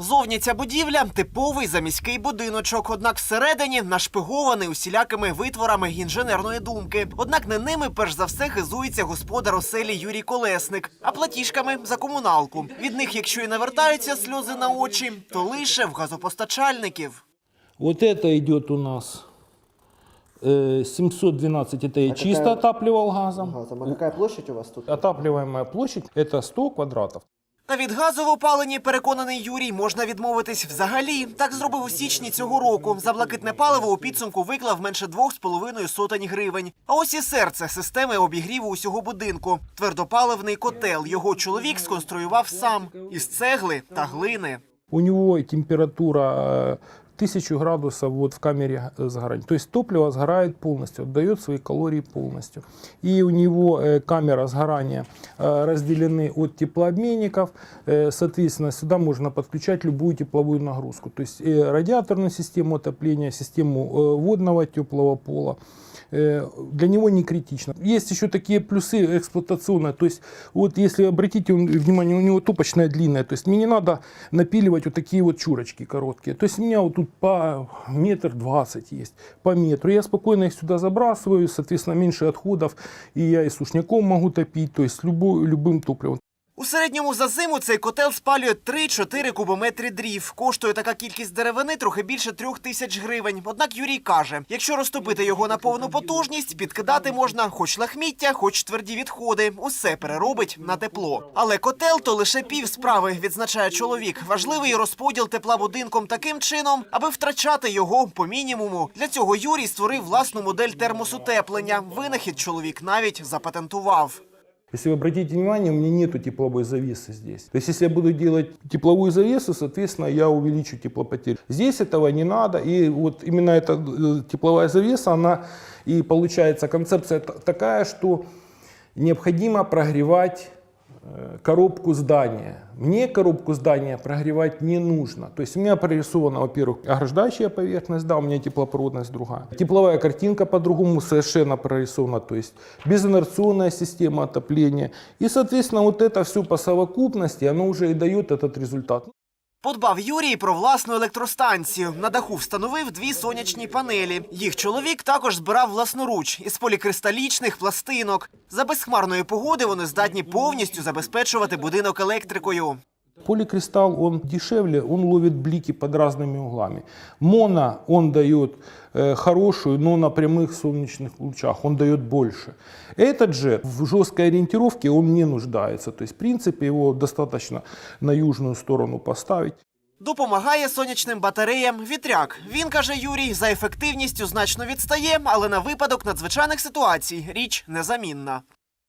Зовні ця будівля типовий заміський будиночок, однак всередині нашпигований усілякими витворами інженерної думки. Однак не ними перш за все хизується господар оселі Юрій Колесник, а платіжками за комуналку. Від них, якщо і навертаються сльози на очі, то лише в газопостачальників. Вот это идет у нас э, 712, это я А чисто какая- отапливал газом. Газом. А какая площадь у вас тут? Отапливаемая площадь это 100 квадратов. Та від газу в опаленні, переконаний Юрій, можна відмовитись взагалі. Так зробив у січні цього року. За блакитне паливо у підсумку виклав менше двох з половиною сотень гривень. А ось і серце системи обігріву усього будинку. Твердопаливний котел. Його чоловік сконструював сам із цегли та глини. У него температура э, 1000 градусов вот в камере э, сгорания. То есть топливо сгорает полностью, отдает свои калории полностью. И у него э, камера сгорания э, разделены от теплообменников. Э, Соответственно, сюда можно подключать любую тепловую нагрузку. То есть э, радиаторную систему отопления, систему э, водного теплого пола. Э, Для него не критично. Есть еще такие плюсы эксплуатационные. То есть, вот если обратите внимание, у него топочная длинная. То есть, мне не надо напиливать вот такие вот чурочки короткие. То есть, у меня вот тут по метр двадцать есть, по метру. Я спокойно их сюда забрасываю, соответственно, меньше отходов. И я и сушняком могу топить, то есть, любой, любым топливом. У середньому за зиму цей котел спалює 3-4 кубометри дрів. Коштує така кількість деревини трохи більше трьох тисяч гривень. Однак Юрій каже, якщо розтопити його на повну потужність, підкидати можна хоч лахміття, хоч тверді відходи. Усе переробить на тепло. Але котел то лише пів справи, відзначає чоловік. Важливий розподіл тепла будинком таким чином, аби втрачати його по мінімуму. Для цього Юрій створив власну модель термосутеплення. Винахід чоловік навіть запатентував. Если вы обратите внимание, у меня нету тепловой завесы здесь. То есть, если я буду делать тепловую завесу, соответственно, я увеличу теплопотери. Здесь этого не надо. И вот именно эта э, тепловая завеса, она и получается концепция такая, что необходимо прогревать коробку здания. Мне коробку здания прогревать не нужно. То есть у меня прорисована, во-первых, ограждающая поверхность, да, у меня теплопроводность другая. Тепловая картинка по-другому совершенно прорисована, то есть безинерционная система отопления. И, соответственно, вот это все по совокупности, оно уже и дает этот результат. Подбав Юрій про власну електростанцію. На даху встановив дві сонячні панелі. Їх чоловік також збирав власноруч із полікристалічних пластинок. За безхмарної погоди вони здатні повністю забезпечувати будинок електрикою. Поликристалл, он дешевле, он ловит блики под разными углами. Моно, он дает э, хорошую, но на прямых солнечных лучах, он дает больше. Этот же в жесткой ориентировке он не нуждается. То есть, в принципе, его достаточно на южную сторону поставить. Допомагає сонячним батареям вітряк. Він каже Юрій, за ефективністю значно відстає, але на випадок надзвичайних ситуацій річ незамінна.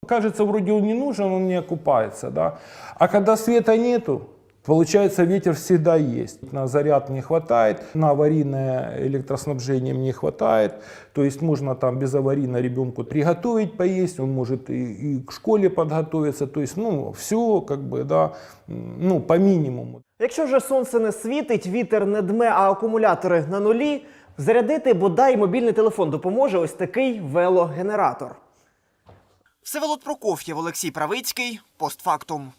Кажется, вроде он не нужен, он не окупается, да. А когда света нету, получается, ветер всегда есть. На заряд не хватает, на аварийное электроснабжение не хватает. То есть можно там безаварийно ребенку приготовить поесть, он может и, и к школе подготовиться. То есть, ну, все как бы, да, ну, по минимуму. Якщо вже сонце не світить, вітер не дме, а акумулятори на нулі, зарядити бодай мобільний телефон допоможе ось такий велогенератор. Всеволод Прокоф'єв, Олексій Правицький, постфактум.